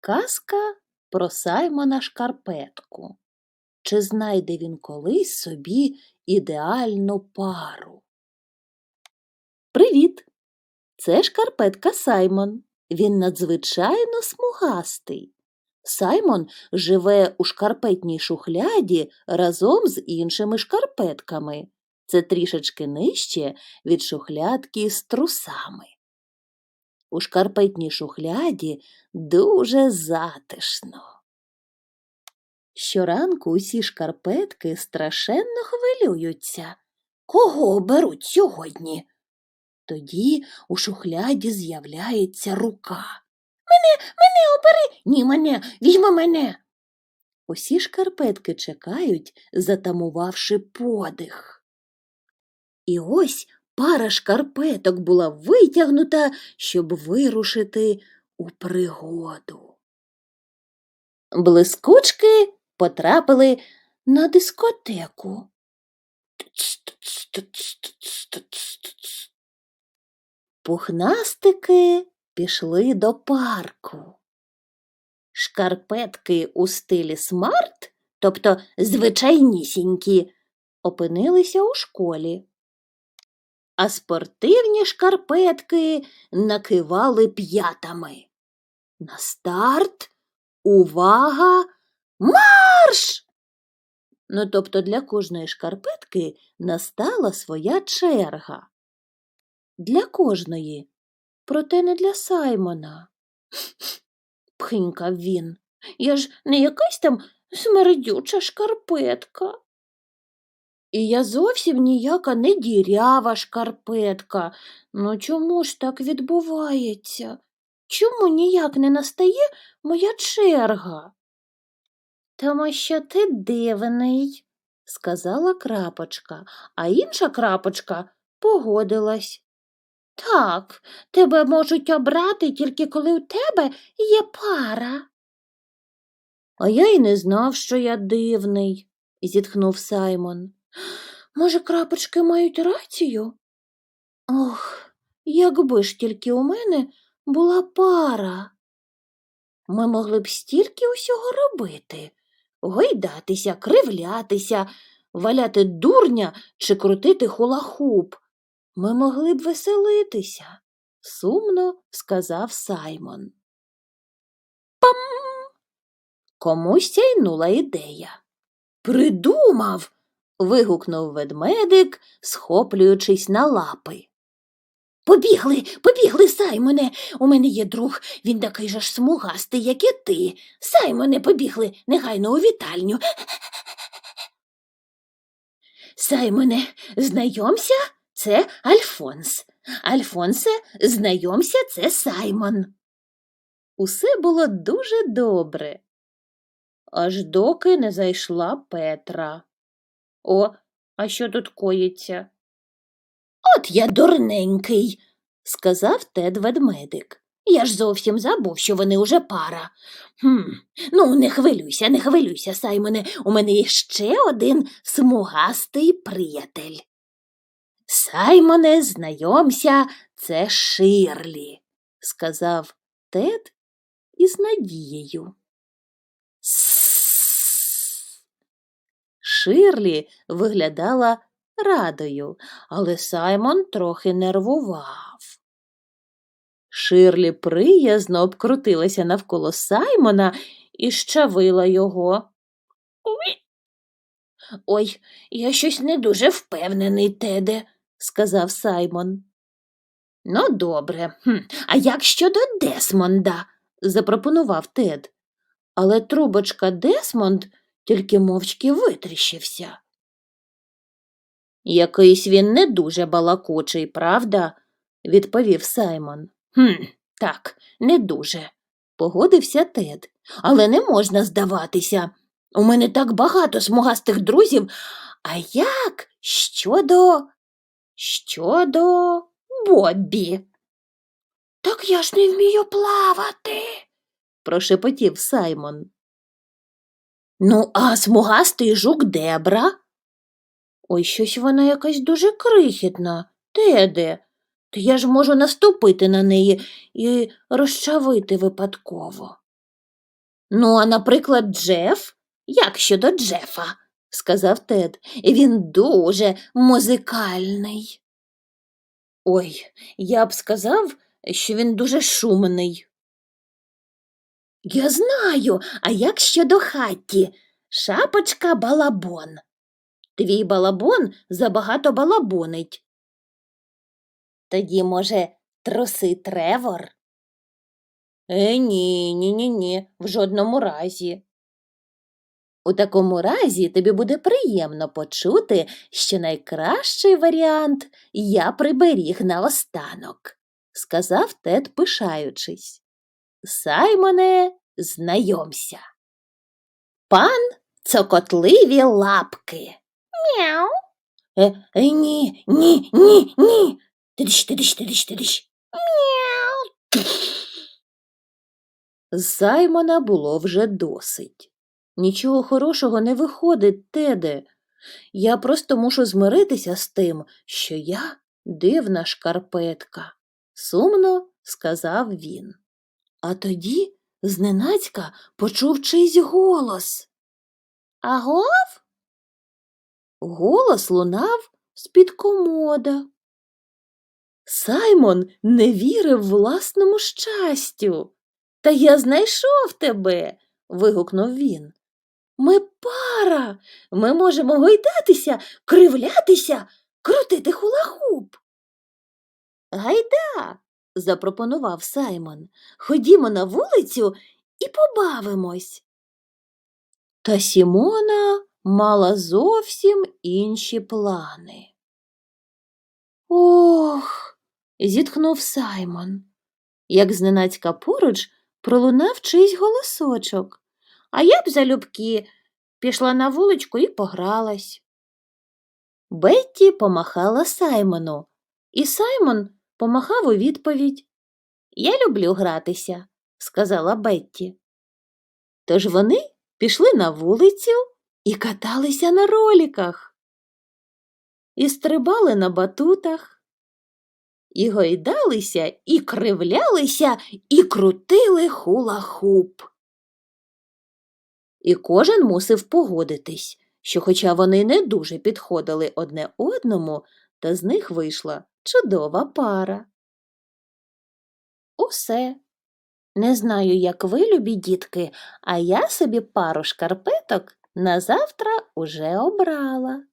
Казка про Саймона Шкарпетку. Чи знайде він колись собі ідеальну пару? Привіт! Це шкарпетка Саймон. Він надзвичайно смугастий. Саймон живе у шкарпетній шухляді разом з іншими шкарпетками. Це трішечки нижче від шухлядки з трусами. У шкарпетній шухляді дуже затишно. Щоранку усі шкарпетки страшенно хвилюються. Кого беруть сьогодні? Тоді у шухляді з'являється рука. Мене, мене обери. Ні, мене, візьми мене. Усі шкарпетки чекають, затамувавши подих. І ось пара шкарпеток була витягнута, щоб вирушити у пригоду. Блискучки потрапили на дискотеку. Пухнастики пішли до парку. Шкарпетки у стилі смарт, тобто звичайнісінькі, опинилися у школі. А спортивні шкарпетки накивали п'ятами. На старт, увага, марш! Ну, тобто для кожної шкарпетки настала своя черга. Для кожної, проте не для Саймона. Пхинькав він. Я ж не якась там смердюча шкарпетка. І я зовсім ніяка не дірява шкарпетка. Ну чому ж так відбувається? Чому ніяк не настає моя черга? Тому що ти дивний, сказала крапочка, а інша крапочка погодилась. Так, тебе можуть обрати тільки коли у тебе є пара. А я й не знав, що я дивний, зітхнув Саймон. Може, крапочки мають рацію? Ох, якби ж тільки у мене була пара. Ми могли б стільки усього робити гойдатися, кривлятися, валяти дурня чи крутити хула-хуп. Ми могли б веселитися, сумно сказав Саймон. Пам! Комусь сяйнула ідея. Придумав. Вигукнув ведмедик, схоплюючись на лапи. Побігли, побігли, Саймоне. У мене є друг, він такий же ж смугастий, як і ти. Саймоне, побігли негайно у вітальню. Саймоне, знайомся, це Альфонс. Альфонсе, знайомся, це Саймон. Усе було дуже добре, аж доки не зайшла Петра. О, а що тут коїться? От я дурненький, сказав тед ведмедик. Я ж зовсім забув, що вони уже пара. Хм, Ну, не хвилюйся, не хвилюйся, Саймоне, у мене є ще один смугастий приятель. Саймоне, знайомся, це Ширлі, сказав тед із надією. Ширлі виглядала радою, але Саймон трохи нервував. Ширлі приязно обкрутилася навколо Саймона і щавила його. Ой, я щось не дуже впевнений, Теде, сказав Саймон. Ну, добре, хм. а як щодо Десмонда? запропонував Тед. Але трубочка Десмонд тільки мовчки витріщився. Якийсь він не дуже балакучий, правда? відповів Саймон. «Хм, Так, не дуже, погодився Тед. Але не можна здаватися. У мене так багато смугастих друзів. А як щодо щодо Боббі? Так я ж не вмію плавати, прошепотів Саймон. Ну, а смугастий жук Дебра? Ой, щось вона якась дуже крихітна. Теде, то я ж можу наступити на неї і розчавити випадково. Ну, а наприклад, Джеф? Як щодо Джефа? сказав Тед. Він дуже музикальний. Ой, я б сказав, що він дуже шумний. Я знаю, а як щодо хатті? Шапочка балабон. Твій балабон забагато балабонить. Тоді, може, труси Тревор? Е, ні, ні, ні, ні, в жодному разі. У такому разі тобі буде приємно почути, що найкращий варіант я приберіг наостанок, сказав Тед, пишаючись. Саймоне, знайомся. Пан цокотливі лапки. Мяу. Е, е, ні, ні, ні, ні. Тидиш, тидиш, тидиш, тидиш. Мяу. Саймона було вже досить. Нічого хорошого не виходить, Теде. Я просто мушу змиритися з тим, що я дивна шкарпетка, сумно сказав він. А тоді зненацька почув чийсь голос. Агов? Голос лунав з-під комода. Саймон не вірив власному щастю. Та я знайшов тебе. вигукнув він. Ми пара. Ми можемо гойдатися, кривлятися, крутити хулахуп. Гайда, запропонував Саймон. Ходімо на вулицю і побавимось. Та Сімона мала зовсім інші плани. Ох, зітхнув Саймон. Як зненацька поруч пролунав чийсь голосочок, а я б залюбки пішла на вуличку і погралась. Бетті помахала Саймону, і Саймон помахав у відповідь. Я люблю гратися, сказала Бетті. Тож вони пішли на вулицю і каталися на роліках, і стрибали на батутах, і гойдалися, і кривлялися, і крутили хула-хуп. І кожен мусив погодитись, що, хоча вони не дуже підходили одне одному, та з них вийшла чудова пара. Усе. Не знаю, як ви, любі дітки, а я собі пару шкарпеток на завтра уже обрала.